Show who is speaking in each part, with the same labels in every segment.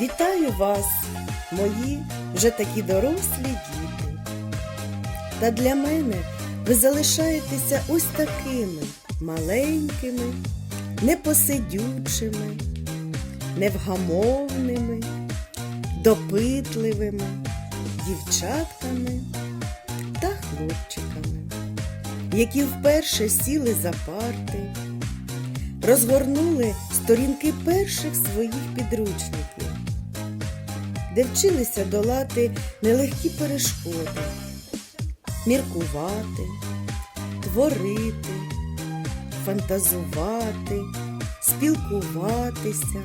Speaker 1: Вітаю вас, мої вже такі дорослі діти. Та для мене ви залишаєтеся ось такими маленькими, непосидючими, невгамовними, допитливими дівчатками та хлопчиками, які вперше сіли за парти, розгорнули сторінки перших своїх підручників, де вчилися долати нелегкі перешкоди, міркувати, творити, фантазувати, спілкуватися,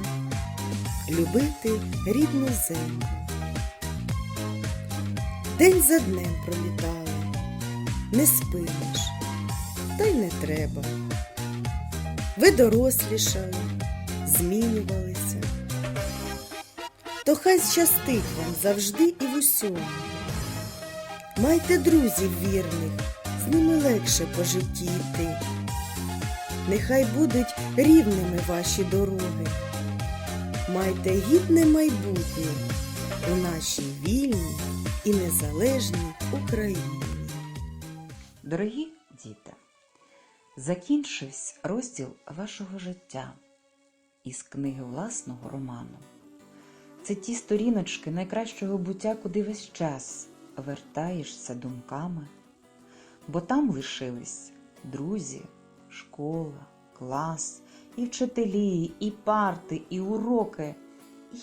Speaker 1: любити рідну землю. День за днем пролітали, не спиниш, та й не треба. Ви дорослішали, змінювалися. То хай щастить вам завжди і в усьому. Майте друзів вірних, з ними легше по житті йти. Нехай будуть рівними ваші дороги. Майте гідне майбутнє у нашій вільній і незалежній Україні.
Speaker 2: Дорогі діти, закінчився розділ вашого життя із книги власного роману. Це ті сторіночки найкращого буття, куди весь час вертаєшся думками, бо там лишились друзі, школа, клас, і вчителі, і парти, і уроки.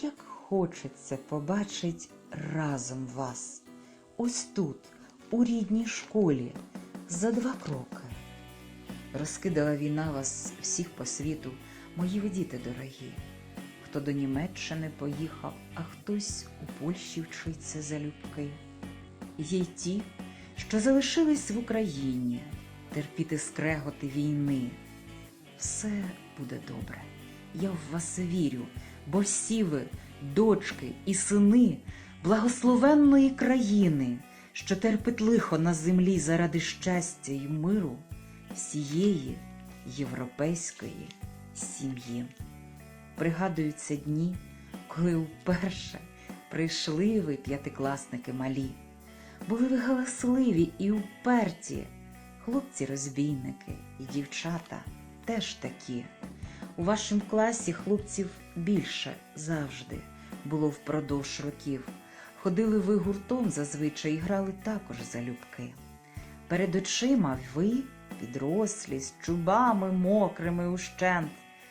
Speaker 2: Як хочеться побачить разом вас, ось тут, у рідній школі, за два кроки. Розкидала війна вас всіх по світу, мої ви діти дорогі. Хто до Німеччини поїхав, а хтось у Польщі вчиться залюбки. Є й ті, що залишились в Україні терпіти скреготи війни. Все буде добре. Я в вас вірю, бо всі ви, дочки і сини благословенної країни, що терпить лихо на землі заради щастя і миру всієї європейської сім'ї. Пригадуються дні, коли вперше прийшли ви п'ятикласники малі. Були ви галасливі і уперті, хлопці-розбійники і дівчата теж такі. У вашому класі хлопців більше завжди було впродовж років. Ходили ви гуртом зазвичай і грали також залюбки. Перед очима ви, підрослі, з чубами мокрими ущент,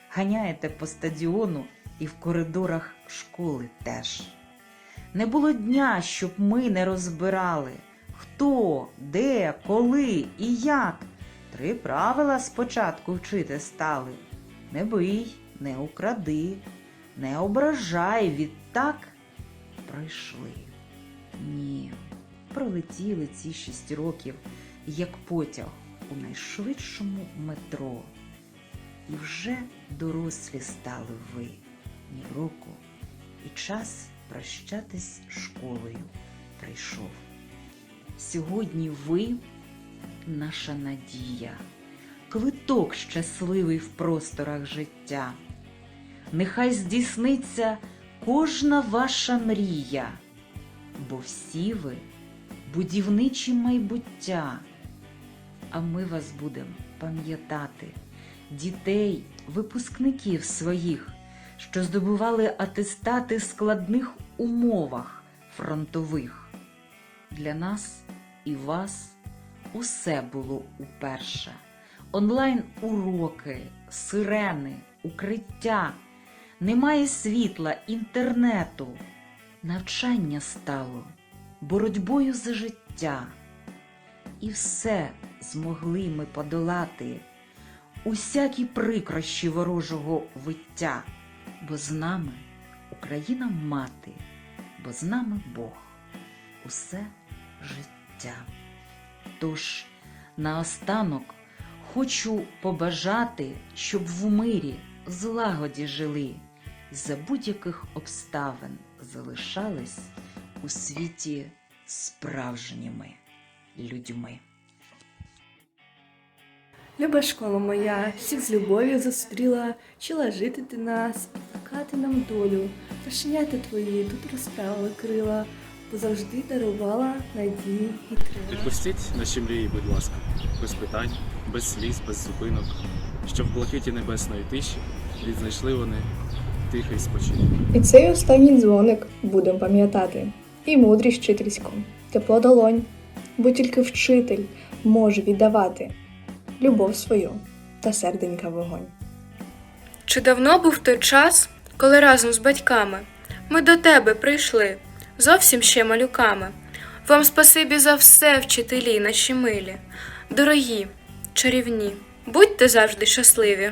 Speaker 2: ганяєте по стадіону і в коридорах школи теж. Не було дня, щоб ми не розбирали, хто, де, коли і як. Три правила спочатку вчити стали. Не бий, не укради, не ображай, відтак пройшли. Ні, пролетіли ці шість років, як потяг у найшвидшому метро. І вже дорослі стали ви, ні року, і час прощатись школою прийшов. Сьогодні ви наша надія, квиток щасливий в просторах життя. Нехай здійсниться кожна ваша мрія, бо всі ви будівничі майбуття, а ми вас будемо пам'ятати, дітей, випускників своїх, що здобували атестати в складних умовах фронтових. Для нас і вас усе було уперше. Онлайн-уроки, сирени, укриття, немає світла, інтернету. Навчання стало боротьбою за життя. І все змогли ми подолати, усякі прикрощі ворожого виття, бо з нами Україна мати, бо з нами Бог, усе життя. Тож наостанок хочу побажати, щоб в мирі, злагоді жили, за будь-яких обставин залишались у світі справжніми людьми.
Speaker 3: Люба школа моя, всіх з любов'ю зустріла, вчила жити ти нас, плекати нам долю, Пташенята твої тут розправили крила, бо завжди дарувала надії і трила.
Speaker 4: Відпустіть наші мрії, будь ласка, без питань, без сліз, без зупинок, щоб в блакиті небесної тиші відзнайшли вони тихий спочинок.
Speaker 5: І цей останній дзвоник будем пам'ятати, і мудрість вчительську, тепло долонь, бо тільки вчитель може віддавати любов свою та серденька вогонь.
Speaker 6: Чи давно був той час, коли разом з батьками ми до тебе прийшли, зовсім ще малюками? Вам спасибі за все, вчителі наші милі, дорогі, чарівні, будьте завжди щасливі.